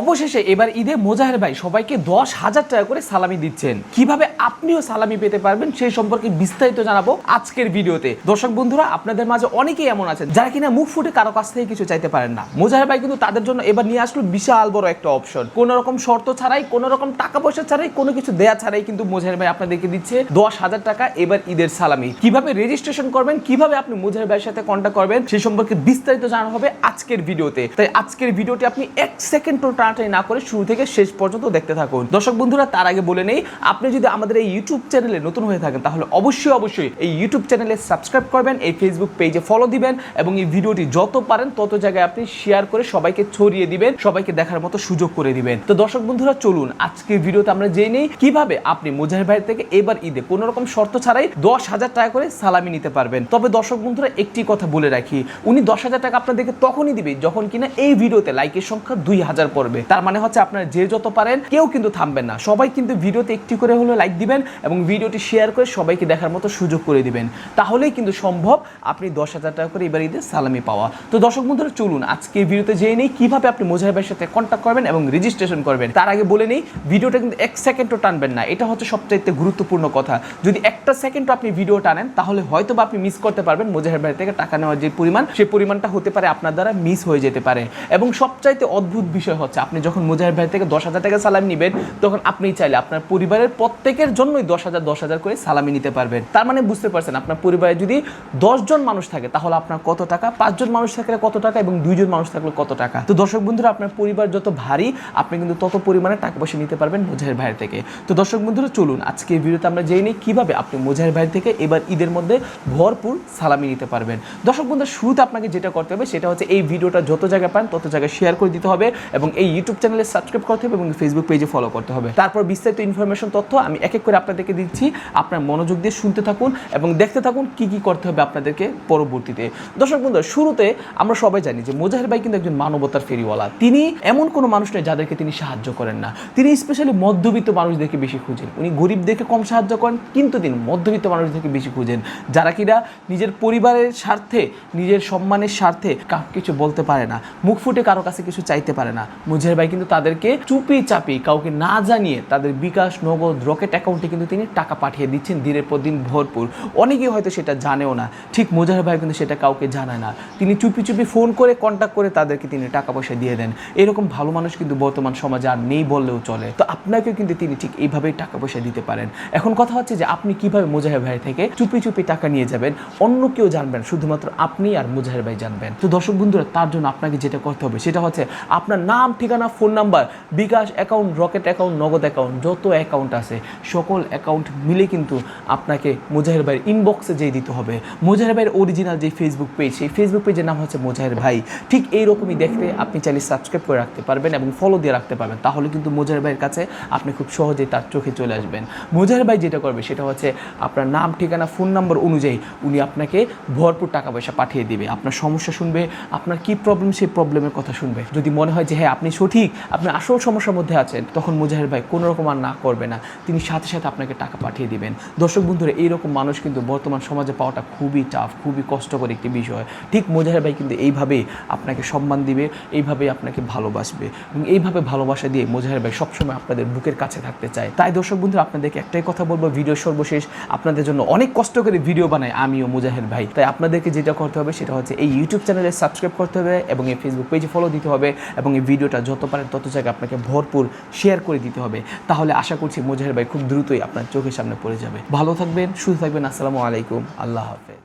অবশেষে এবার ঈদে মোজাহের ভাই সবাইকে দশ হাজার টাকা করে সালামি দিচ্ছেন। কীভাবে আপনিও সালামি পেতে পারবেন সেই সম্পর্কে বিস্তারিত জানাব আজকের ভিডিওতে। দর্শক বন্ধুরা, আপনাদের মাঝে অনেকেই এমন আছেন, যারা কিনা মুখ ফুটে কারও কাছ থেকে কিছু চাইতে পারেন না। মোজাহের ভাই কিন্তু তাদের জন্য এবার নিয়ে আসলো বিশাল বড় একটা অপশন কোন রকম শর্ত ছাড়াই, কোন রকম টাকা পয়সা ছাড়াই, কোনো কিছু দেয়া ছাড়াই কিন্তু মোজাহের ভাই আপনাদেরকে দিচ্ছে দশ হাজার টাকা এবার ঈদের সালামি। কীভাবে রেজিস্ট্রেশন করবেন, কীভাবে আপনি মোজাহের ভাইয়ের সাথে কন্ট্যাক্ট করবেন, সেই সম্পর্কে বিস্তারিত জানানো হবে আজকের ভিডিওতে। তাই আজকের ভিডিওটি আপনি এক সেকেন্ড টানাটানি না করে শুরু থেকে শেষ পর্যন্ত দেখতে থাকুন। দর্শক বন্ধুরা, তার আগে বলে নেই, আপনি যদি আমাদের এই ইউটিউব চ্যানেলে নতুন হয়ে থাকেন, তাহলে অবশ্যই অবশ্যই এই ইউটিউব চ্যানেলে সাবস্ক্রাইব করবেন, এই ফেসবুক পেজে ফলো দিবেন এবং এই ভিডিওটি যত পারেন, তত জায়গায় আপনি শেয়ার করে সবাইকে ছড়িয়ে দিবেন, সবাইকে দেখার মতো সুযোগ করে দিবেন। তো দর্শক বন্ধুরা, চলুন আজকের ভিডিওতে আমরা জেনে নেই কীভাবে আপনি মুজাহির ভাই থেকে এবার ঈদে কোনো রকম শর্ত ছাড়াই দশ হাজার টাকা করে সালামি নিতে পারবেন। তবে দর্শক বন্ধুরা, একটি কথা বলে রাখি, উনি দশ হাজার টাকা আপনাদেরকে তখনই দিবে যখন কিনা এই ভিডিওতে লাইকের সংখ্যা দুই হাজার পড়বে। তার মানে হচ্ছে আপনারা যে যত পারেন, কেউ কিন্তু থামবেন না। সবাই কিন্তু ভিডিওতে একটি করে হলো লাইক দিবেন এবং ভিডিওটি শেয়ার করে সবাইকে দেখার মতো সুযোগ করে দিবেন। তাহলেই কিন্তু সম্ভব আপনি দশ হাজার টাকা করে এবার ঈদের সালামি পাওয়া। তো দর্শক বন্ধুরা, চলুন আজকে ভিডিওতে জেনে নেই, কীভাবে আপনি মোজাহির ভাইয়ের সাথে কন্ট্যাক্ট করবেন এবং রেজিস্ট্রেশন করবেন। তার আগে বলে নেই, ভিডিওটা কিন্তু এক সেকেন্ডও টানবেন না। এটা হচ্ছে সবচাইতে গুরুত্বপূর্ণ কথা। যদি একটা সেকেন্ড আপনি ভিডিও টানেন, তাহলে হয়তো আপনি মিস করতে পারবেন মোজাহির ভাই থেকে টাকা নেওয়ার যে পরিমাণ সেই পরিমাণটা হতে পারে আপনার দ্বারা মিস হয়ে যেতে পারে। এবং সবচাইতে অদ্ভুত বিষয় হচ্ছে আপনি যখন মোজাহির ভাই থেকে দশ হাজার টাকা সালামি নেবেন, তখন আপনি চাইলে আপনার পরিবারের প্রত্যেকের জন্যই দশ হাজার দশ হাজার করে সালামি নিতে পারবেন। তার মানে বুঝতে পারছেন, আপনার পরিবারে যদি দশজন মানুষ থাকে, তাহলে আপনার কত টাকা? পাঁচজন মানুষ থাকলে কত টাকা এবং দুইজন মানুষ থাকলে কত টাকা? তো দর্শক বন্ধুরা, আপনার পরিবার যত ভারী, আপনি কিন্তু তত পরিমাণে টাকা পয়সা নিতে পারবেন মোজাহির ভাইয়ের থেকে। তো দর্শক বন্ধুরা, চলুন আজকে ভিডিওতে আমরা জেনে নিই কীভাবে আপনি মোজাহির ভাইয়ের থেকে এবার ঈদের মধ্যে ভরপুর সালামি নিতে পারবেন। দর্শক বন্ধুরা, শুরুতে আপনাকে যেটা করতে হবে, সেটা হচ্ছে এই ভিডিওটা যত জায়গায় পান তত জায়গায় শেয়ার করে দিতে হবে এবং এই ইউটিউব চ্যানেলে সাবস্ক্রাইব করতে হবে এবং ফেসবুক পেজে ফলো করতে হবে। তারপর বিস্তারিত ইনফরমেশন তথ্য আমি এক এক করে আপনাদেরকে দিচ্ছি। আপনার মনোযোগ দিয়ে শুনতে থাকুন এবং দেখতে থাকুন কি কি করতে হবে আপনাদেরকে পরবর্তীতে। দর্শক বন্ধুরা শুরুতে আমরা সবাই জানি যে মোজাহির ভাই কিন্তু একজন মানবতার ফেরিওয়ালা। তিনি এমন কোনো মানুষ নেই যাদেরকে তিনি সাহায্য করেন না। তিনি স্পেশালি মধ্যবিত্ত মানুষদেরকে বেশি খুঁজেন। উনি গরিবদেরকে কম সাহায্য করেন, কিন্তু তিনি মধ্যবিত্ত মানুষদেরকে বেশি খুঁজেন। যারা কিনা নিজের পরিবারের স্বার্থে, নিজের সম্মানের স্বার্থে কাউকে কিছু বলতে পারে না। মুখ ফুটে কারও কাছে কিছু চাইতে পারে না। মুজাহির ভাই কিন্তু তাদেরকে চুপি চাপি কাউকে না জানিয়ে তাদের বিকাশ নগদ রকেট অ্যাকাউন্টে কিন্তু তিনি টাকা পাঠিয়ে দিচ্ছেন দিনের পর দিন ভরপুর। অনেকেই হয়তো সেটা জানেও না। ঠিক মুজাহির ভাই কিন্তু সেটা কাউকে জানায় না। তিনি চুপি চুপি ফোন করে কন্ট্যাক্ট করে তাদেরকে তিনি টাকা পয়সা দিয়ে দেন। এরকম ভালো মানুষ কিন্তু বর্তমান সমাজে আর নেই বললেও চলে। তো আপনাকেও কিন্তু তিনি ঠিক এইভাবেই টাকা পয়সা দিতে পারেন। এখন কথা হচ্ছে যে আপনি কীভাবে মুজাহির ভাই থেকে চুপি চুপি টাকা নিয়ে যাবেন? অন্য কেউ জানবেন, শুধুমাত্র আপনি আর মুজাহির ভাই জানবেন। তো দর্শক বন্ধুরা, তার জন্য আপনাকে যেটা করতে হবে সেটা হচ্ছে আপনার নাম ঠিকানা, phone number, bKash account, Rocket account, Nagad account, যত অ্যাকাউন্ট আছে, সকল অ্যাকাউন্ট মিলে কিন্তু আপনাকে মুজাহির ভাইয়ের ইনবক্সে যেয়ে দিতে হবে। মুজাহির ভাইয়ের অরিজিনাল যে ফেসবুক পেজ সেই ফেসবুক পেজের নাম হচ্ছে মুজাহির ভাই। ঠিক এইরকমই দেখতে আপনি চাইলে সাবস্ক্রাইব করে রাখতে পারবেন এবং ফলো দিয়ে রাখতে পারবেন। তাহলে কিন্তু মুজাহির ভাইয়ের কাছে আপনি খুব সহজেই তার চোখে চলে আসবেন। মুজাহির ভাই যেটা করবে, সেটা হচ্ছে আপনার নাম, ঠিকানা, ফোন নাম্বার অনুযায়ী উনি আপনাকে ভরপুর টাকা পয়সা পাঠিয়ে দেবে। আপনার সমস্যা শুনবে, আপনার কি প্রবলেম সেই প্রবলেমের কথা শুনবে। যদি মনে হয় যে হ্যাঁ আপনি সঠিক, আপনি আসল সমস্যার মধ্যে আছেন, তখন মুজাহির ভাই কোনো রকম আর না করবে না। তিনি সাথে সাথে আপনাকে টাকা পাঠিয়ে দিবেন। দর্শক বন্ধুরা, এইরকম মানুষ কিন্তু বর্তমান সমাজে পাওয়াটা খুবই টাফ খুবই কষ্টকর একটি বিষয়। ঠিক মুজাহির ভাই কিন্তু এইভাবেই আপনাকে সম্মান দিবে, এইভাবেই আপনাকে ভালোবাসবে এবং এইভাবে ভালোবাসা দিয়ে মুজাহির ভাই সবসময় আপনাদের বুকের কাছে থাকতে চায়। তাই দর্শক বন্ধুরা, আপনাদেরকে একটাই কথা বলব ভিডিও সর্বশেষ, আপনাদের জন্য অনেক কষ্ট করে ভিডিও বানাই আমিও মুজাহির ভাই। তাই আপনাদেরকে যেটা করতে হবে, সেটা হচ্ছে এই ইউটিউব চ্যানেলে সাবস্ক্রাইব করতে হবে এবং এই ফেসবুক পেজে ফলো দিতে হবে এবং এই ভিডিওটা যত পারেন তত জায়গায় আপনাকে ভরপুর শেয়ার করে দিতে হবে। তাহলে আশা করছি মোজাহের ভাই খুব দ্রুতই আপনার চোখের সামনে পড়ে যাবে। ভালো থাকবেন, সুস্থ থাকবেন, আসসালামু আলাইকুম, আল্লাহ হাফেজ।